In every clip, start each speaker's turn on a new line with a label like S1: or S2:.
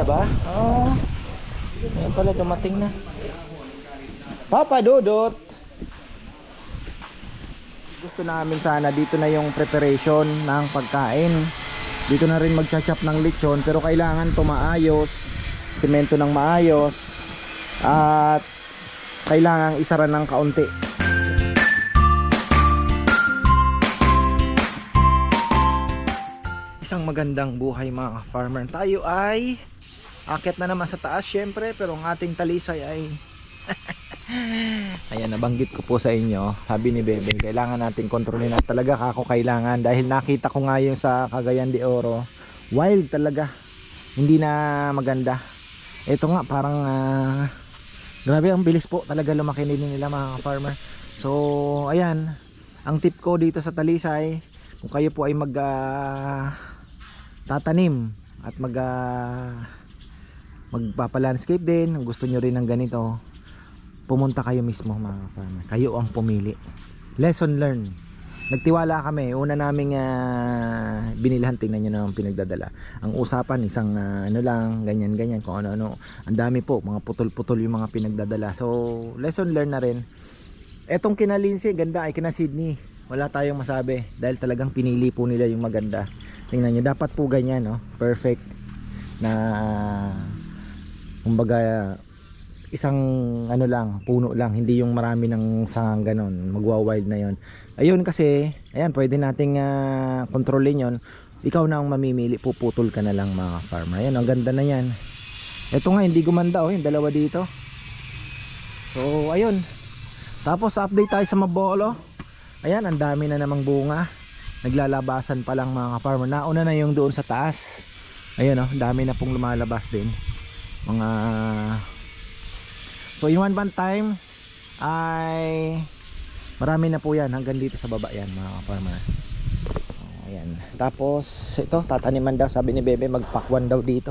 S1: na ba? Oo. Oh. Ayan pala, dumating na. Papa Dudut! Gusto namin sana dito na yung preparation ng pagkain. Dito na rin magcha-chop ng lechon pero kailangan to maayos. Semento ng maayos. At kailangan isara ng kaunti. Isang magandang buhay mga farmer. Tayo ay akit na naman sa taas syempre pero ang ating talisay ay Ayan, nabanggit ko po sa inyo, sabi ni Bebe, kailangan natin kontrolin at talaga ako kailangan dahil nakita ko nga yung sa Cagayan de Oro, wild talaga. Hindi na maganda. Ito nga parang ah, grabe ang bilis po talaga lumaki nila mga farmer. So, ayan, ang tip ko dito sa Talisay, kung kayo po ay mag ah, tatanim at mag uh, magpapa-landscape din, gusto nyo rin ng ganito, pumunta kayo mismo mga farmer. Kayo ang pumili. Lesson learned. Nagtiwala kami. Una naming uh, binilhan. Tingnan nyo naman pinagdadala. Ang usapan isang ah, ano lang, ganyan ganyan. Kung ano ano. Ang dami po. Mga putol-putol yung mga pinagdadala. So, lesson learned na rin. Etong kina Lindsay, ganda ay kina Sydney. Wala tayong masabi. Dahil talagang pinili po nila yung maganda. Tingnan nyo. Dapat po ganyan. No? Perfect. Na kumbaga isang ano lang, puno lang, hindi yung marami ng sangang ganon, magwa-wild na yon. Ayun kasi, ayan, pwede nating uh, kontrolin yon. Ikaw na ang mamimili, puputol ka na lang mga farmer. Ayan, ang ganda na yan. Ito nga, hindi gumanda oh, yung dalawa dito. So, ayun. Tapos, update tayo sa Mabolo. Ayan, ang dami na namang bunga. Naglalabasan pa lang mga farmer. Nauna na yung doon sa taas. Ayun oh, dami na pong lumalabas din. Mga So in one month time ay marami na po yan hanggang dito sa baba yan mga. Oh, ayan. Tapos ito tataniman daw sabi ni Bebe magpakwan daw dito.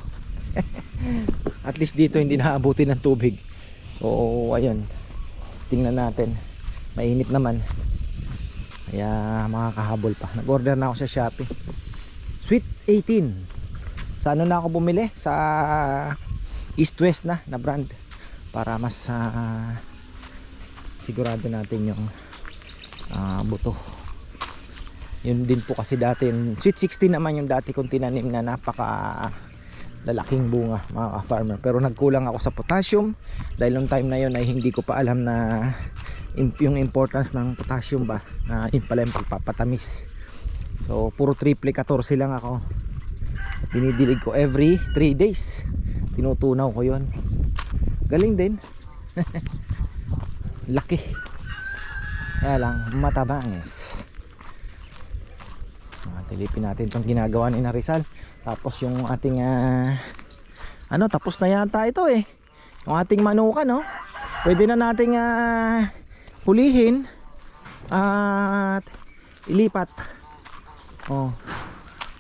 S1: At least dito hindi naabuti ng tubig. So ayun. Tingnan natin. Mainit naman. Kaya makakahabol pa. Nag-order na ako sa Shopee. Sweet 18. Sa ano na ako bumili? Sa East West na na brand. Para mas uh, sigurado natin yung uh, buto. Yun din po kasi dati sweet 16 naman yung dati kong tinanim na napaka lalaking bunga mga farmer pero nagkulang ako sa potassium. Dahil nung time na yun ay hindi ko pa alam na yung importance ng potassium ba na yun pala yung pagpapatamis. So puro triple 14 lang ako. Dinidilig ko every 3 days tinutunaw ko yon galing din. Laki. Kaya lang matabangis. Tilipin natin itong ginagawa ni Narizal. Tapos yung ating uh, ano tapos na yata ito eh. Yung ating manuka no? Pwede na nating uh, hulihin at ilipat. Oh.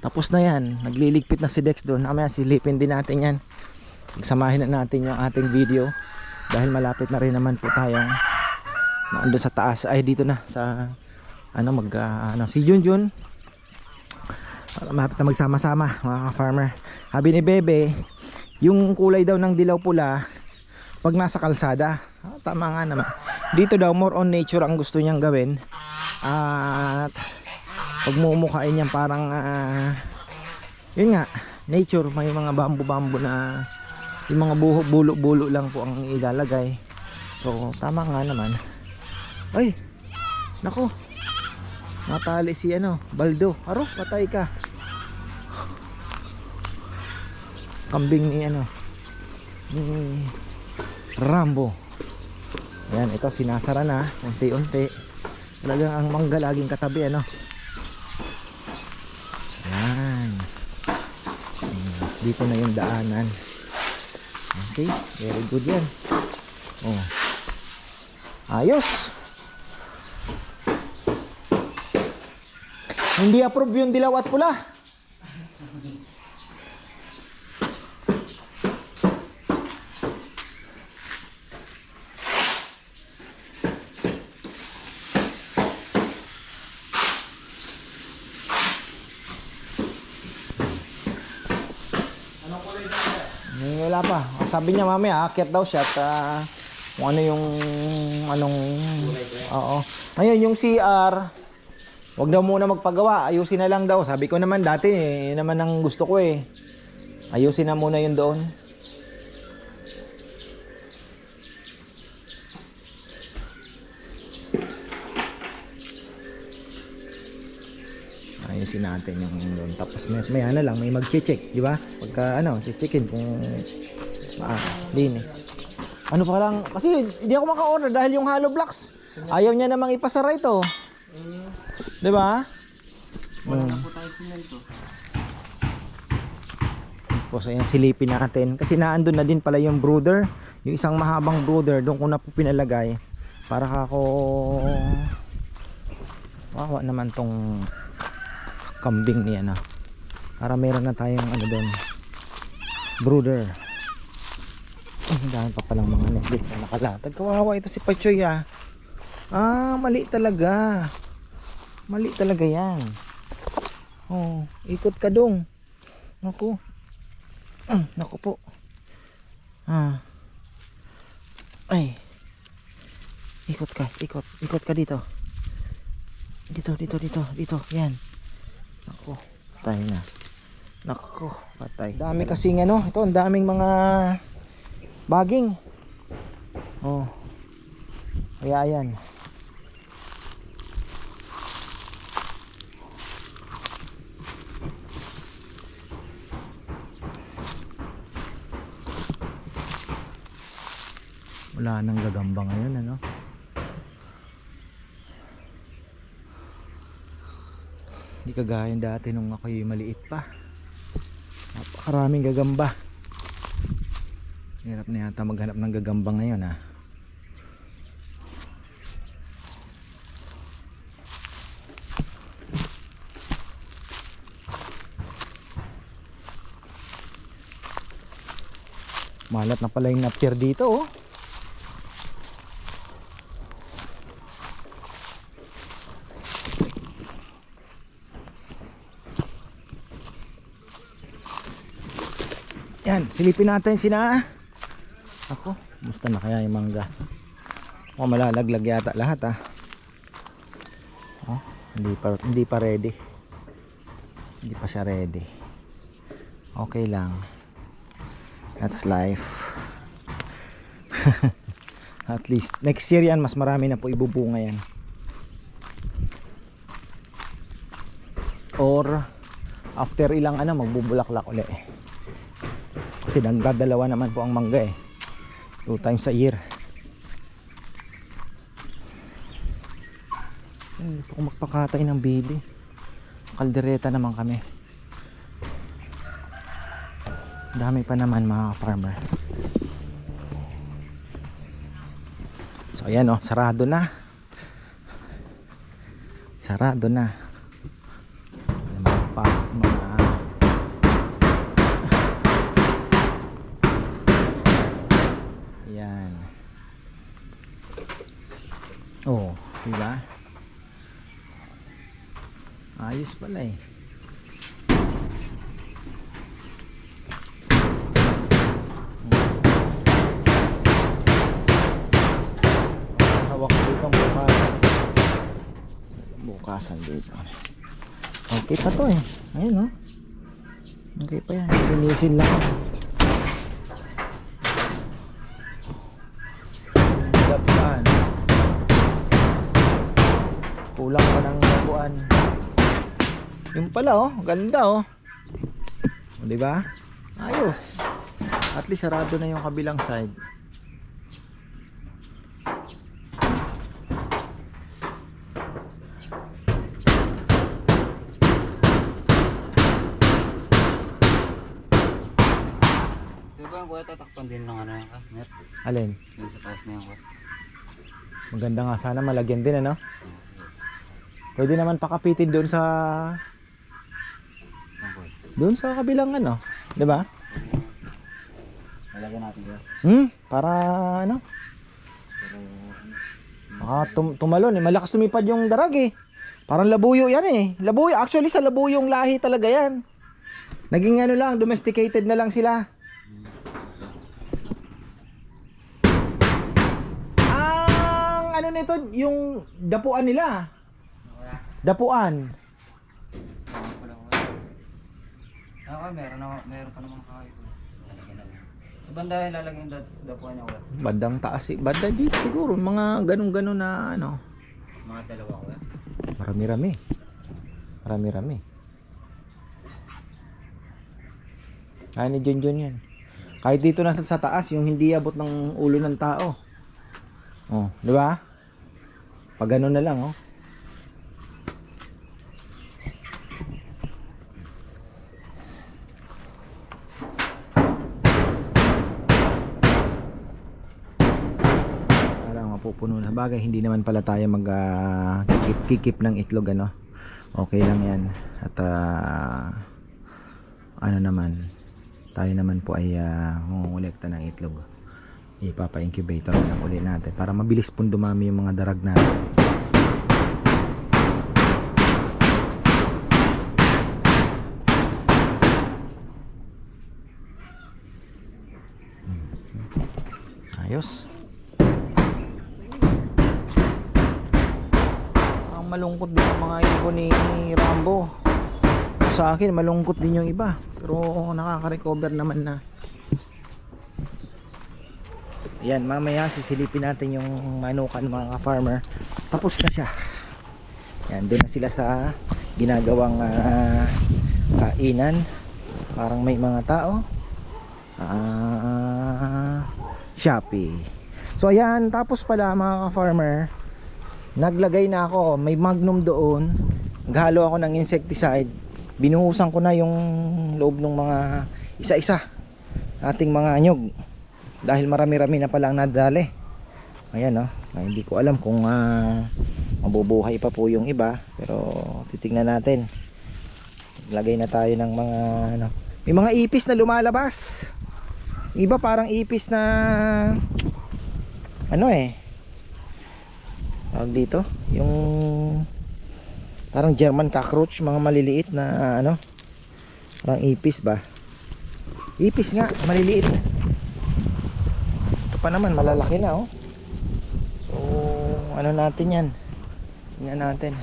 S1: Tapos na yan. Nagliligpit na si Dex doon. Mamaya silipin din natin yan Pagsamahin na natin yung ating video. Dahil malapit na rin naman po tayong naandun sa taas. Ay dito na sa ano mag uh, ano si Junjun. Malapit na magsama-sama mga farmer sabi ni Bebe yung kulay daw ng dilaw pula pag nasa kalsada. Ah, tama nga naman. Dito daw more on nature ang gusto niyang gawin. At pagmumukhain niya parang uh, yun nga nature. May mga bambu-bambu na yung mga buho bulo-bulo lang po ang ilalagay. So tama nga naman. Ay! Nako natali si ano baldo. Aro patay ka. Kambing ni ano ni Rambo. Yan ito sinasara na unti-unti. Talagang ang mangga laging katabi ano. Yan dito na yung daanan Okay, very good yan. Oh. Ayos. Hindi approve yung dilaw at pula. Eh, wala pa. Sabi niya mamaya, aakyat daw siya at ah, kung ano yung anong Oo. Ngayon yung CR, wag daw muna magpagawa. Ayusin na lang daw. Sabi ko naman dati, eh, naman ang gusto ko eh. Ayusin na muna yun doon. Ayusin natin yung doon. Tapos may, may ano lang, may mag-check, di ba? Pagka ano, checkin kung ah, linis. Ano pa lang, kasi hindi ako maka-order dahil yung hollow blocks, ayaw niya namang ipasara ito. Di ba?
S2: Wala
S1: Hmm.
S2: na po tayo simento.
S1: Tapos ayan silipin natin. Kasi naandun na din pala yung brooder. Yung isang mahabang brooder, doon ko na po pinalagay. Para kako... Wawa naman tong kambing niya na. Para meron na tayong ano doon. Brooder. Dami pa palang mga necklace na nakalatag. Kawawa ito si Pachoy ah. Ah, mali talaga. Mali talaga yan. Oh, ikot ka dong. Naku. Ah, naku po. Ah. Ay. Ikot ka, ikot. Ikot ka dito. Dito, dito, dito, dito. Yan. Naku, patay na. Naku, patay. Dami kasing ano, ito, ang daming mga baging. Oh. Kaya yan. Wala nang gagamba ngayon, ano? Hindi kagaya dati nung ako'y maliit pa. Napakaraming gagamba. Hirap na yata maghanap ng gagamba ngayon, ah. Malat na pala yung napir dito, oh. Yan, silipin natin sina. Ako, musta na kaya yung mangga? Oh, malalaglag yata lahat ah. Oh, hindi pa hindi pa ready. Hindi pa siya ready. Okay lang. That's life. At least next year yan mas marami na po ibubunga yan. Or after ilang ano magbubulaklak uli. Kasi nagdadalawa naman po ang mangga eh. Two times a year. Gusto ko magpakatay ng baby. Kaldereta naman kami. Dami pa naman mga farmer. So ayan oh, sarado na. Sarado na. Pasok mga Yan. Oh, di ba? Ayos pala eh. Ko dito bukasan. Bukasan dito. Okay pa to eh. Ayun oh. Okay pa yan. Linisin lang. Yung pala oh, ganda oh. O, di ba? Ayos. At least sarado na yung kabilang side.
S2: Kuya tatakpan din ng ano ka? Net?
S1: Alin?
S2: Yung sa taas na yan kuya.
S1: Maganda nga sana malagyan din ano. Pwede naman pakapitin doon sa. Doon sa kabilang ano, 'di ba?
S2: Lalagyan natin 'yan.
S1: Hmm, para ano? Ah, tum tumalon eh. Malakas lumipad yung darag eh. Parang labuyo yan eh. Labuyo. Actually, sa labuyong lahi talaga yan. Naging ano lang, domesticated na lang sila. Ang ano nito, yung dapuan nila. Dapuan.
S2: Ako, meron ako, meron pa naman kahoy ko. Sa banda yung lalagyan yung da- dapuan niya kuya.
S1: Bandang taas, eh. banda jeep siguro, mga ganun-ganun na ano.
S2: Mga dalawa kuya.
S1: Marami-rami. Marami-rami. Kaya ni John John yan. Kahit dito nasa sa taas, yung hindi abot ng ulo ng tao. Oh, di ba? Pag ganun na lang, oh. Parang mapupuno na bagay, hindi naman pala tayo mag ah, kikip, kikip ng itlog ano. Okay lang 'yan. At ah, ano naman, tayo naman po ay uh, mungulekta ng itlog. Ipapa-incubator na uli natin para mabilis pong dumami yung mga darag natin. Ayos. Sa akin, malungkot din yung iba. Pero nakaka-recover naman na. Yan, mamaya sisilipin natin yung manukan mga farmer. Tapos na siya. Yan, doon na sila sa ginagawang ah, kainan. Parang may mga tao. Ah, Shopee. So ayan, tapos pala mga ka-farmer, naglagay na ako, may magnum doon. Naghalo ako ng insecticide. Binuhusan ko na yung loob ng mga isa-isa ating mga anyog. Dahil marami-rami na palang nadali. Ayan oh, Ay, hindi ko alam kung ah, mabubuhay pa po yung iba, pero titingnan natin. Lagay na tayo ng mga ano, may mga ipis na lumalabas. Iba parang ipis na ano eh. Tawag dito, yung parang German cockroach, mga maliliit na ano. Parang ipis ba? Ipis nga, maliliit. Ito pa naman malalaki na oh. So, ano natin 'yan? Tingnan natin.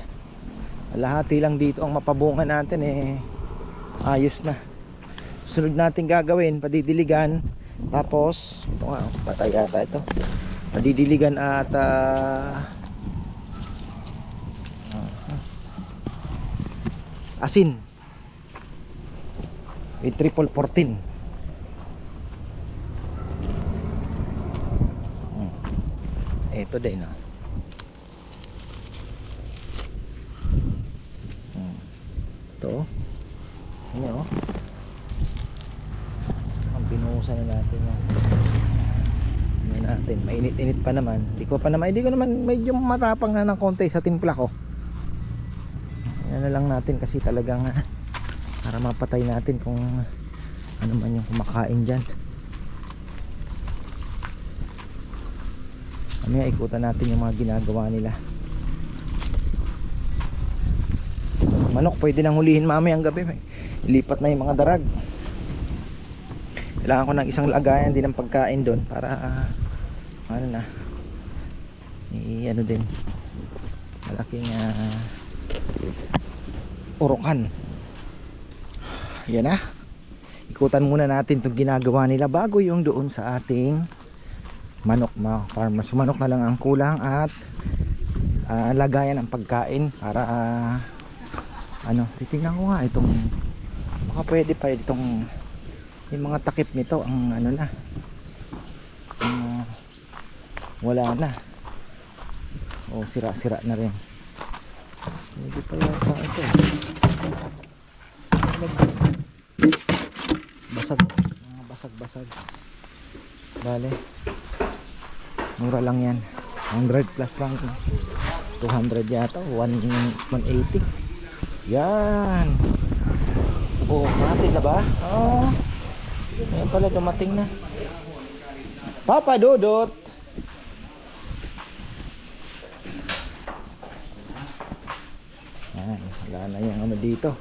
S1: Lahati lang dito ang mapabunga natin eh ayos na sunod natin gagawin padidiligan tapos ito nga patay yata ito padidiligan at ah, asin with triple 14 Hmm. ito din ah. Hmm. ito oh. Ano oh. Ang binuhusan na natin yan. Ano natin, mainit-init pa naman. Hindi ko pa naman, hindi ko naman medyo matapang na ng konti sa timpla ko. Na lang natin kasi talagang ah, para mapatay natin kung ano man yung kumakain dyan. Mamaya ikutan natin yung mga ginagawa nila. Manok, pwede nang hulihin mamayang gabi. Ilipat na yung mga darag. Kailangan ko ng isang lagayan din ng pagkain doon para ah, ano na i ano din malaking ah, urukan. Yan na ikutan muna natin itong ginagawa nila bago yung doon sa ating manok mga farmers manok na lang ang kulang at ah, lagayan ng pagkain para ah, ano titingnan ko nga itong baka pwede pa itong yung mga takip nito ang ano na ang, wala na. O sira sira na rin hindi pa yata ito. Basag. Mga basag basag bale. Mura lang yan. 100 plus lang. 200 yata. 1, 180 yan. Oh natin na ba? Oh Ayan pala dumating na. Papa Dudut. wala na yung ano dito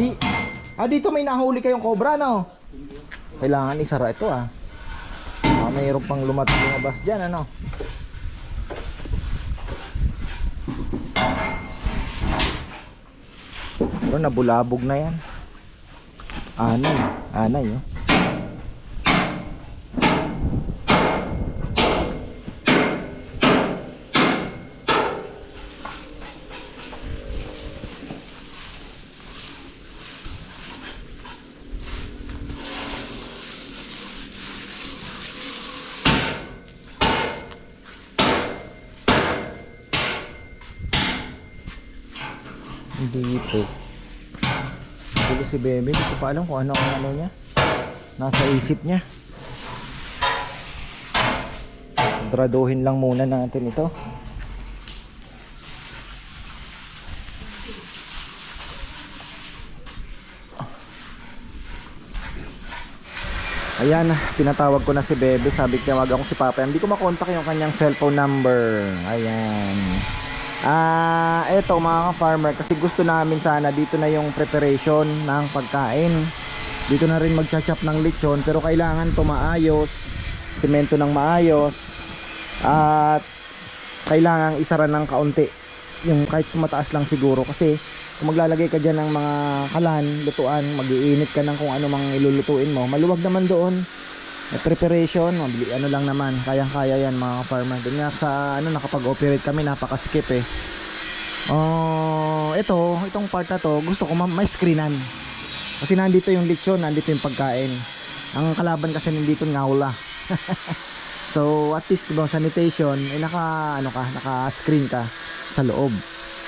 S1: Di, ah dito may nahuli kayong cobra no? Kailangan isara ito ah. Ah, mayroon pang lumatlong bas diyan ano. Pero nabulabog na yan. Anay, anay, oh. Dito. Dito si Bebe, hindi ko pa alam kung ano ang ano niya. Nasa isip niya. Draduhin lang muna natin ito. Ayan, pinatawag ko na si Bebe. Sabi ko, wag ako si Papa. Hindi ko makontak yung kanyang cellphone number. Ayan. Ah, eto mga ka-farmer kasi gusto namin sana dito na yung preparation ng pagkain. Dito na rin magcha-chop ng lechon pero kailangan to maayos, semento ng maayos at kailangan isara ng kaunti. Yung kahit mataas lang siguro kasi kung maglalagay ka dyan ng mga kalan, lutuan, mag-iinit ka ng kung ano mang ilulutuin mo. Maluwag naman doon. May preparation, mabili, ano lang naman, kayang-kaya yan mga farmer. Doon nga sa ano nakapag-operate kami, napaka-skip eh. Oh, ito, itong part na to, gusto ko ma- may screenan. Kasi nandito yung lechon, nandito yung pagkain. Ang kalaban kasi nandito ngawla. so, at least diba, sanitation, eh, naka, ano ka, naka-screen ka sa loob.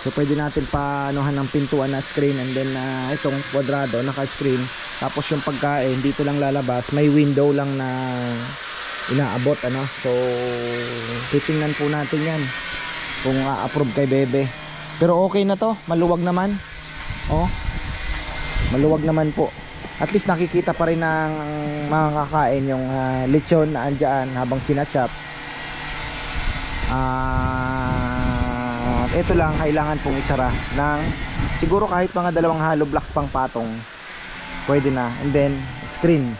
S1: So, pwede natin pa anuhan ng pintuan na screen and then ah, itong kwadrado, naka-screen. Tapos yung pagkain, dito lang lalabas. May window lang na inaabot, ano. So, titingnan po natin yan kung a-approve kay Bebe. Pero okay na to, maluwag naman. Oh, maluwag naman po. At least nakikita pa rin ng mga kakain yung ah, lechon na andyan habang sinachap. Ah, ito lang kailangan pong isara ng siguro kahit mga dalawang hollow blocks pang patong. Pwede na. And then screen.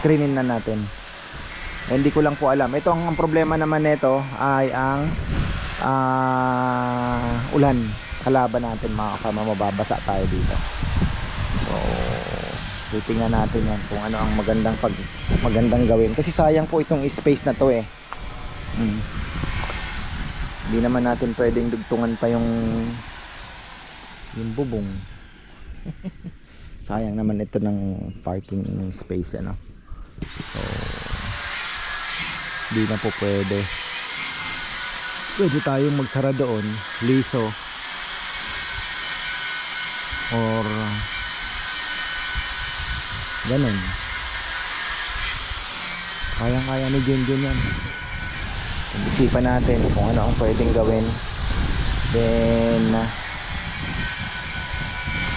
S1: Screenin na natin. Hindi ko lang po alam. Ito ang, ang problema naman nito ay ang ah, ulan. Kalaban natin mga kama mababasa tayo dito. So titingnan natin yan kung ano ang magandang pag magandang gawin. Kasi sayang po itong space na to eh. Hmm. Hindi naman natin pwedeng dugtungan pa yung yung bubong. Sayang naman ito ng parking space ano. So hindi na po pwede. Pwede tayong magsara doon liso. Or ganun. Kayang kaya ni Junjun yan isipan natin kung ano ang pwedeng gawin. Then uh,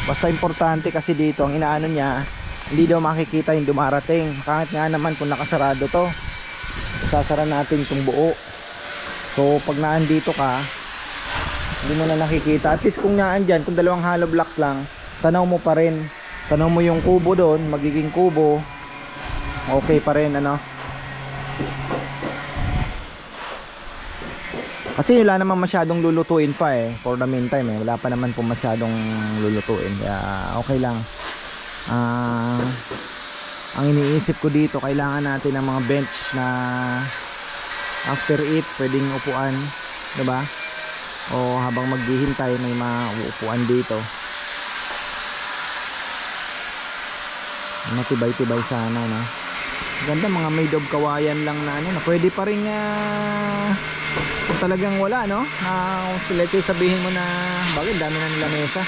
S1: basta importante kasi dito ang inaano niya hindi daw makikita yung dumarating. Kahit nga naman kung nakasarado to sasara natin itong buo. So pag naandito ka hindi mo na nakikita. At least kung naan dyan kung dalawang hollow blocks lang tanaw mo pa rin. Tanaw mo yung kubo doon magiging kubo okay pa rin ano kasi wala naman masyadong lulutuin pa eh. For the meantime eh wala pa naman po masyadong lulutuin. Kaya okay lang. Ah ang iniisip ko dito kailangan natin ng mga bench na after eat pwedeng upuan ba? O habang maghihintay may mga upuan dito. Matibay-tibay sana no? Ganda mga made of kawayan lang na ano na pwede pa rin kung talagang wala no? Kung let's say sabihin mo na bakit dami na nila mesa?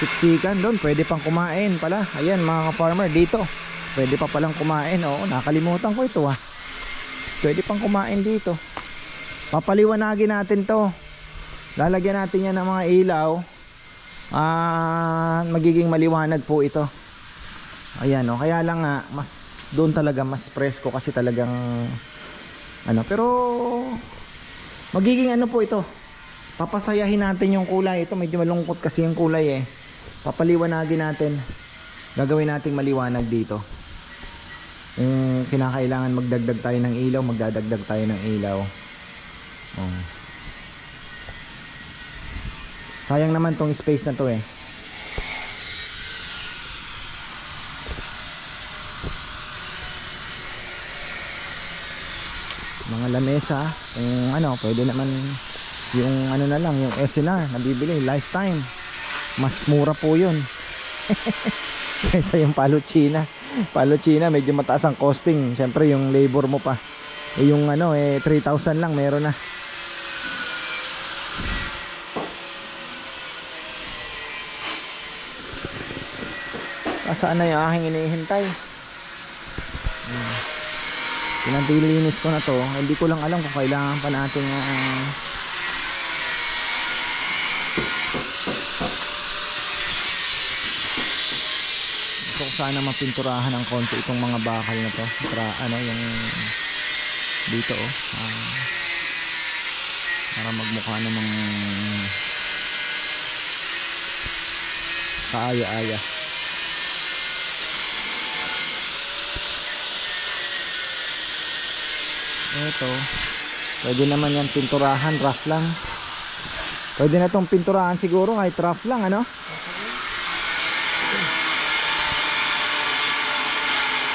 S1: Siksikan doon pwede pang kumain pala. Ayan mga ka-farmer dito. Pwede pa palang kumain. Oo nakalimutan ko ito ah. Pwede pang kumain dito. Papaliwanagin natin to. Lalagyan natin yan ng mga ilaw. Ah magiging maliwanag po ito. Ayan o kaya lang nga mas doon talaga mas presko kasi talagang ano. Pero magiging ano po ito papasayahin natin yung kulay ito medyo malungkot kasi yung kulay eh papaliwanagin natin. Gagawin nating maliwanag dito. Kung kinakailangan magdagdag tayo ng ilaw, magdadagdag tayo ng ilaw. Oh. Sayang naman tong space na to eh. Mga lamesa, kung ano, pwede naman yung ano na lang, yung SLR nabibili, lifetime. Mas mura po yun. Kaysa yung paluchina. Paluchina, medyo mataas ang costing. Siyempre, yung labor mo pa. Eh, yung ano, eh, 3,000 lang, meron na. Asaan na yung aking inihintay? Pinantilinis ko na to. Hindi ko lang alam kung kailangan pa natin ah, gusto ko sana mapinturahan ng konti itong mga bakal na to. Para ano yung dito oh. ah, para magmukha namang kaaya-aya. Ito. Pwede naman yan pinturahan, rough lang. Pwede na tong pinturahan siguro kahit rough lang, ano?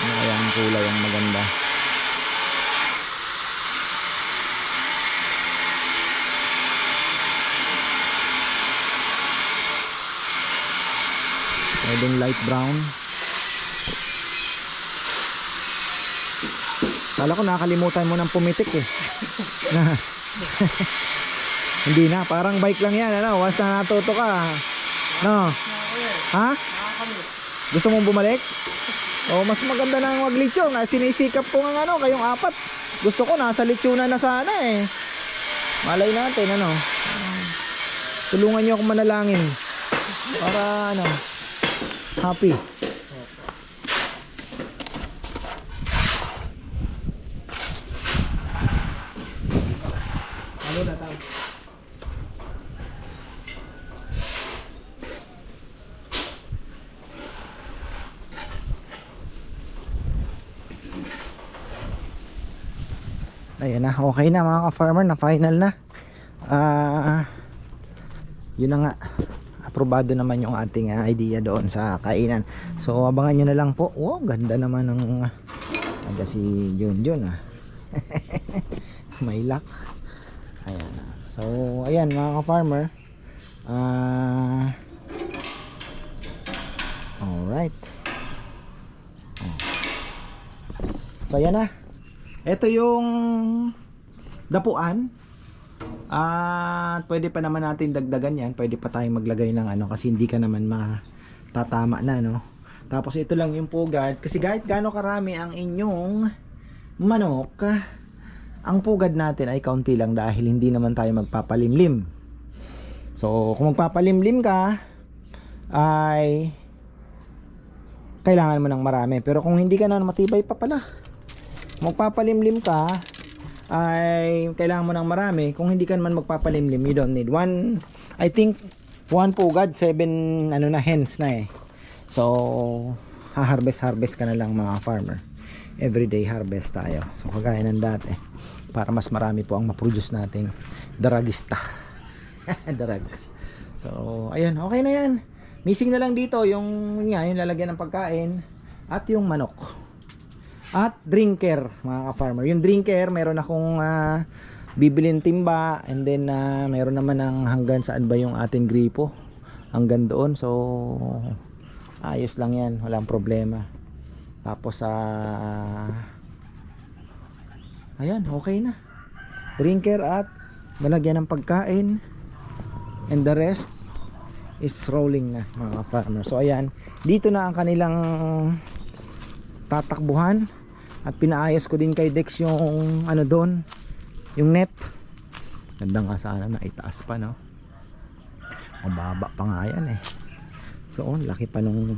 S1: Ano kaya ang kulay ang maganda? Pwedeng light brown. Kala ko nakalimutan mo ng pumitik eh. Hindi na, parang bike lang yan, ano? Once na natuto ka. No? Ha? Gusto mong bumalik? Oh, mas maganda na ang wag lechon. Sinisikap ko ng ano, kayong apat. Gusto ko nasa lechonan na sana eh. Malay natin, ano? Tulungan niyo ako manalangin. Para ano, happy. Na, okay na mga ka-farmer, na final na. Ah, yun na nga. Aprobado naman yung ating ah, idea doon sa kainan. So abangan nyo na lang po. Wow, ganda naman ng uh, si Junjun ah. May luck. Ayan. ah. So ayan mga ka-farmer. Ah Alright. Oh. So ayan na. Ito yung dapuan. At pwede pa naman natin dagdagan yan. Pwede pa tayong maglagay ng ano kasi hindi ka naman matatama na no. Tapos ito lang yung pugad. Kasi kahit gaano karami ang inyong manok, ang pugad natin ay kaunti lang dahil hindi naman tayo magpapalimlim. So kung magpapalimlim ka ay kailangan mo ng marami. Pero kung hindi ka na matibay pa pala magpapalimlim ka ay kailangan mo ng marami. Kung hindi ka naman magpapalimlim you don't need one. I think one pugad seven ano na hens na eh. So ha-harvest harvest ka na lang mga farmer. Everyday harvest tayo. So kagaya ng dati para mas marami po ang ma-produce nating daragista. Darag. So ayun okay na yan. Missing na lang dito yung yun nga yung lalagyan ng pagkain at yung manok at drinker mga ka-farmer. Yung drinker meron akong ah, bibilin timba and then ah, meron naman ng hanggang saan ba yung ating gripo? Hanggang doon. So ayos lang yan. Walang problema. Tapos sa ayan okay na. Drinker at lalagyan ng pagkain. And the rest is rolling na mga farmer so ayan. Dito na ang kanilang tatakbuhan at pinaayos ko din kay Dex yung ano doon yung net. Ganda nga sana na itaas pa no? Mababa pa nga yan eh. So oh, laki pa nung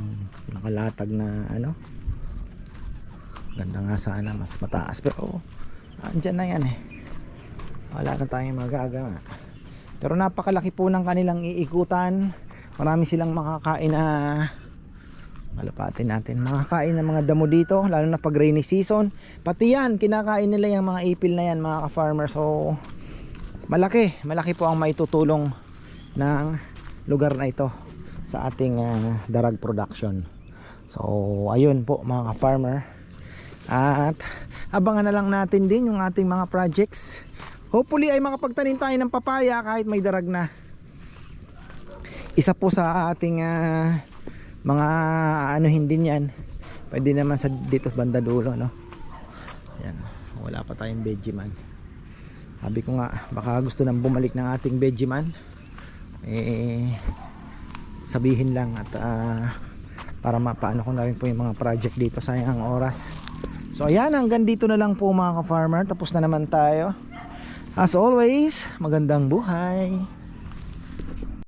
S1: nakalatag na ano? Ganda nga sana mas mataas. Pero oh, andyan na yan eh. Wala na tayong magagawa. Pero napakalaki po ng kanilang iikutan. Marami silang makakain na malapatin natin. Makakain ng mga damo dito lalo na pag rainy season. Pati yan kinakain nila yung mga ipil na yan mga ka-farmer. So malaki. Malaki po ang maitutulong ng lugar na ito sa ating ah, darag production. So ayun po mga ka-farmer. At abangan na lang natin din yung ating mga projects. Hopefully ay makapagtanim tayo ng papaya kahit may darag na. Isa po sa ating ah, mga ano hindi niyan. Pwede naman sa dito banda dulo no? Yan wala pa tayong Vegeman sabi ko nga baka gusto nang bumalik ng ating Vegeman eh sabihin lang at ah, para mapaano ko na rin po yung mga project dito sayang ang oras. So ayan hanggang dito na lang po mga ka-farmer. Tapos na naman tayo. As always magandang buhay